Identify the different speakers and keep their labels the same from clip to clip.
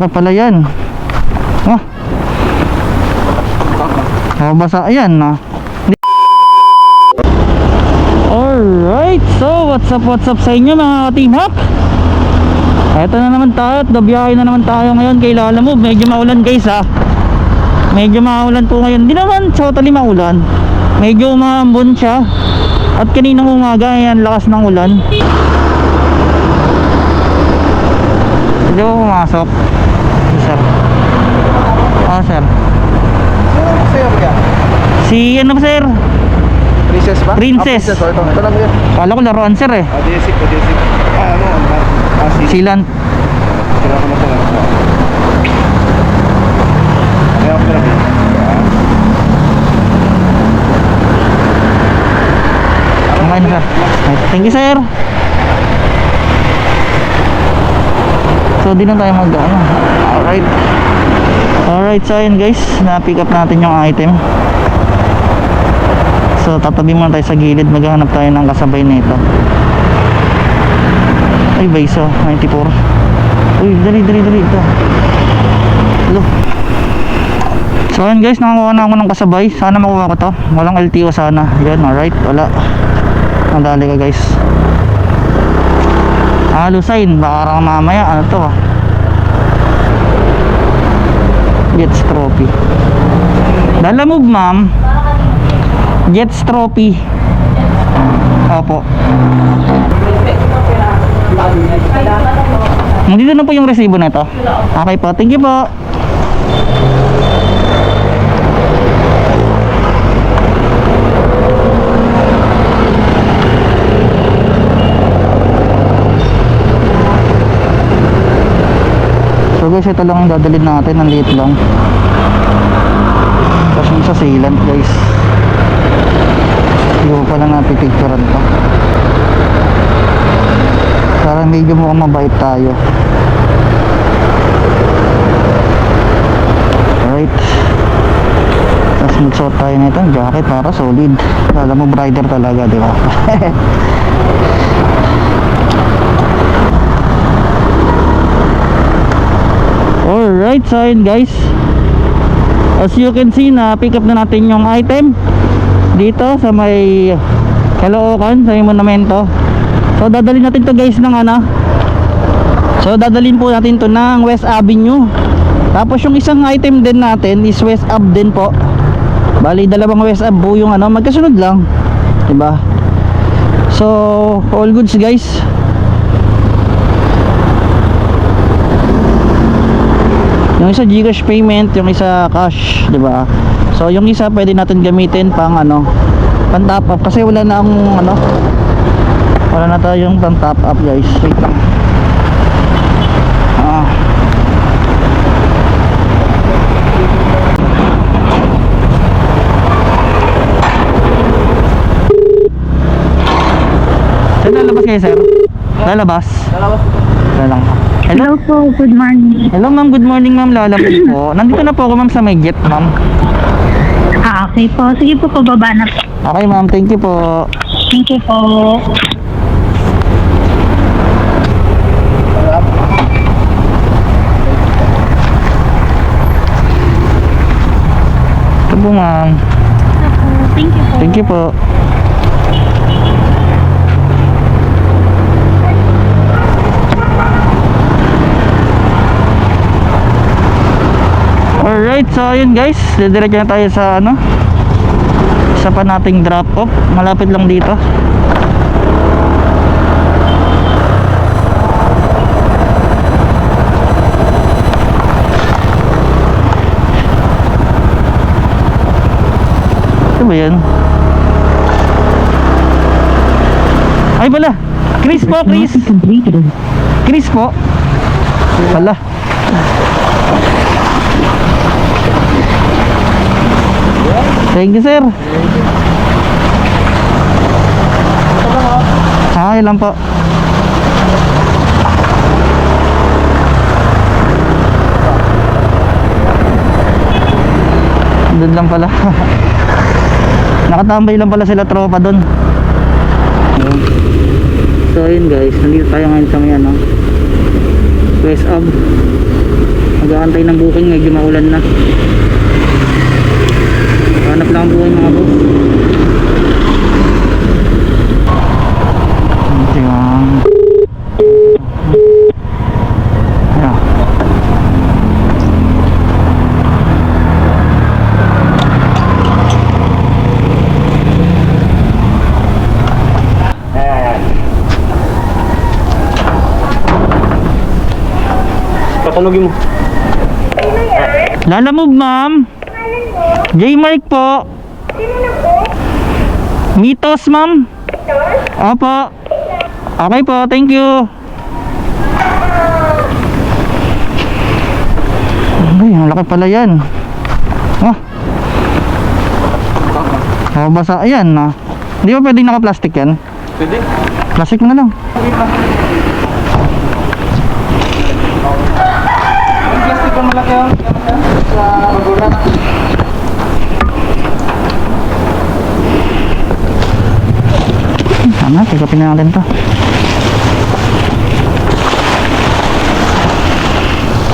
Speaker 1: Malaki pala yan. Oh. Oh, basa. Ayan na. Alright, so what's up, what's up sa inyo mga team hack? Eto na naman tayo at nabiyahe na naman tayo ngayon kay Lala Move. Medyo maulan guys ha. Medyo maulan po ngayon. Hindi naman totally maulan. Medyo umambon siya. At kaninang umaga, ayan, lakas ng ulan. Hindi ba pumasok? Sir. Ah, sir.
Speaker 2: Sa'yo kaya?
Speaker 1: Si ano ba sir?
Speaker 2: Princess ba?
Speaker 1: Princess.
Speaker 2: Ah, princess. Oh, ito, ito lang yun.
Speaker 1: Kala ko laruan sir eh.
Speaker 2: Ah, DSIC, ah, DSIC. Ah, ano? Ah, ah, si...
Speaker 1: Silan.
Speaker 2: Sila ko na sila. Kaya ako pala.
Speaker 1: Okay na sir. Thank you sir. So di na tayo mag ano. Alright. Alright so ayun guys. Na-pick up natin yung item. So tatabi muna tayo sa gilid. Maghanap tayo ng kasabay nito. Ay Baiso 94. Uy dali dali dali ito. Hello. So ayun guys, nakakuha na ako ng kasabay. Sana makuha ko to. Walang LTO sana. Yan, alright. Wala. Nadali ka guys. Ah, Lusain. Baka mamaya. Ano to ah. Jets Trophy. Dala move ma'am. Jets Trophy. Opo. Nandito na po yung resibo nito. Okay po. Thank you po. Guys, ito lang dadalhin natin. Ang liit lang. Yung sa sealant guys. Hindi ko pala napipicturean to. Para medyo mukhang mabait tayo. Alright. Tapos magsuot tayo nito jacket para solid. Alam mo, brighter talaga, di ba? Alright, so yun guys. As you can see na pick up na natin yung item Dito sa may Caloocan, sa may monumento. So dadalhin natin to guys ng ano? So dadalhin po natin to ng West Avenue. Tapos yung isang item din natin is West Ab din po. Bali dalawang West Ab po yung ano Magkasunod lang. Diba? So all goods guys Yung isa Gcash payment, yung isa cash, 'di ba? So yung isa pwede natin gamitin pang ano, pang top up kasi wala na ang ano wala na tayong pang top up, guys. Wait lang. Ah. Saan lalabas kayo, sir? Lalabas?
Speaker 2: Dalawas.
Speaker 1: Lalang. Hello?
Speaker 3: Po, good morning.
Speaker 1: Hello ma'am, good morning ma'am, lalapit po. Nandito na po ako ma'am sa may jet ma'am.
Speaker 3: Ah, okay po. Sige po, pababa na po.
Speaker 1: Okay ma'am, thank you po.
Speaker 3: Thank you po.
Speaker 1: Ito po ma'am.
Speaker 3: Thank you po.
Speaker 1: Thank you po. Alright, so ayun guys, didiretso na tayo sa ano Isa pa nating drop off, malapit lang dito. Ito ba yan? Ay pala, Chris! po, Chris. Chris po Pala Thank you sir. Ah, lang po. Doon lang pala. Nakatambay lang pala sila tropa doon. So ayun guys, nandito tayo ngayon sa may ano West Ab. Nag-aantay ng booking, medyo maulan na. Hanap lang ang booking mga boss. Diyan. Ayan.
Speaker 2: Patanugin mo.
Speaker 1: Lala move ma'am. J Mike po. Mitos ma'am. Opo. Okay po, thank you. Ay, ang laki pala yan. Oh. Oh, basa. Ayan na. Di ba pwedeng naka-plastic yan?
Speaker 2: Pwede.
Speaker 1: Plastic na lang.
Speaker 2: Plastic pa malaki oh. Sa
Speaker 1: Tama, pick upin na natin to.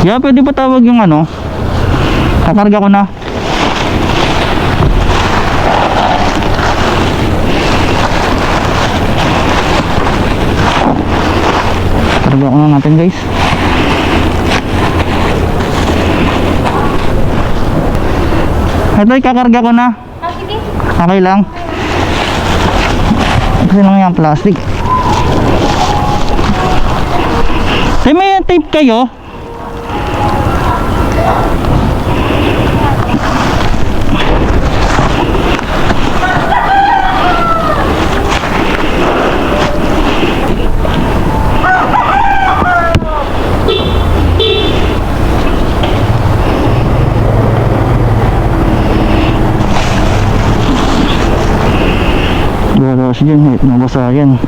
Speaker 1: Yeah, pwede pa tawag yung ano? Kakarga ko na. Karga ko na natin guys. Ito, kakarga ko na. Okay lang. Kasi lang yung plastic. Say, may tape kayo? Eh, nabasa yan.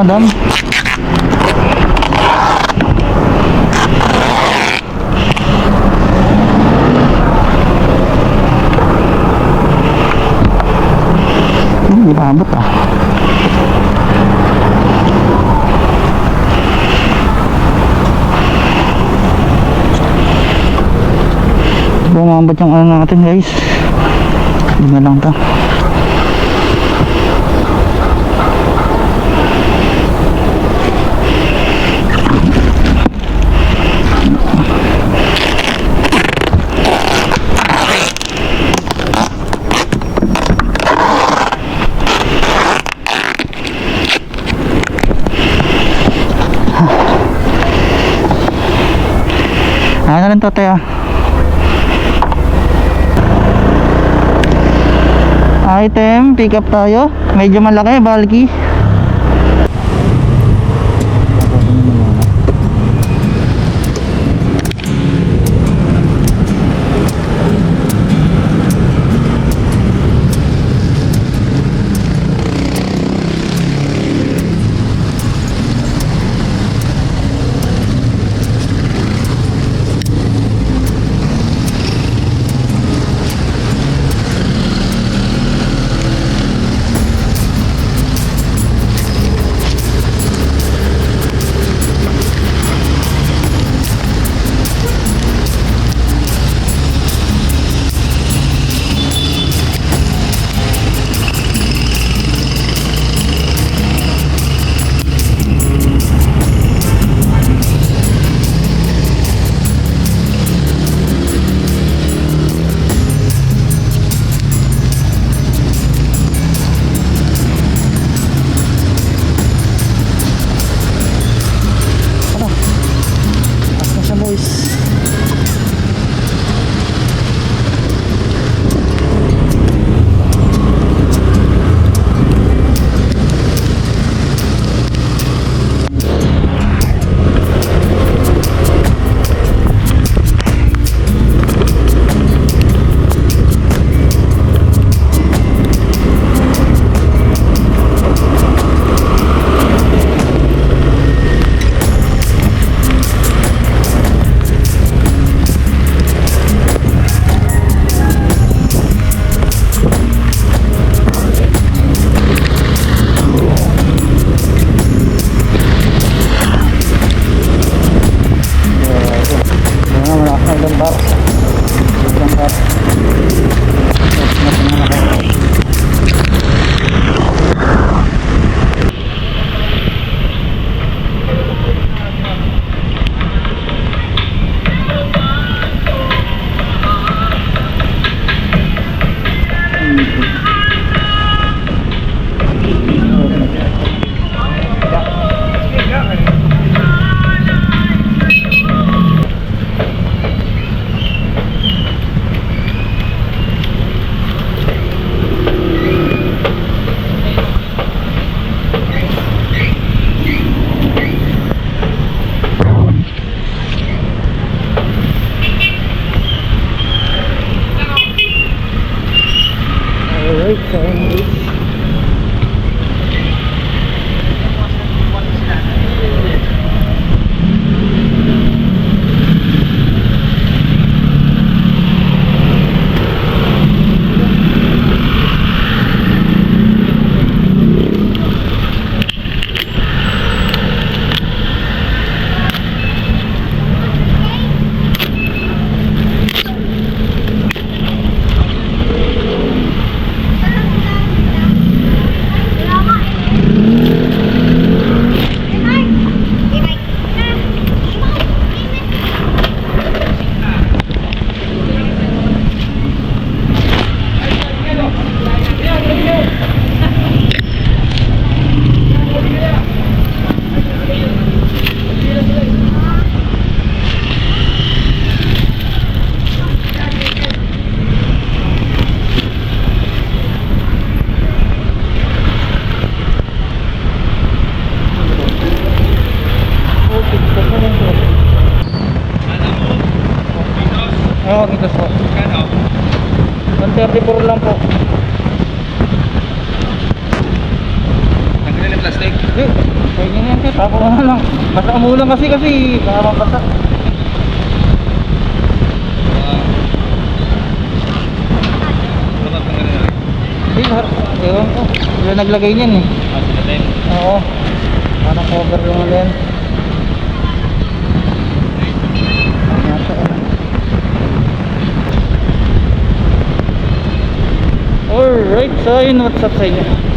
Speaker 1: Madam. Hindi pa abot ah. Bumabot yung ano natin guys. Hindi na lang to. Rin to, tayo. Item, pick up tayo. Medyo malaki, bulky. 44 lang po.
Speaker 2: Tanggalin yung plastic.
Speaker 1: Hindi, pwede na yan. Tapo na lang. Basta umulan kasi kasi baka mabasa.
Speaker 2: Na.
Speaker 1: Hindi, har- ewan ko. Sila naglagay niyan eh.
Speaker 2: Ah, sila din.
Speaker 1: Oo. Parang cover yung ulan. Nasa ano. Alright, so yun what's up sa inyo.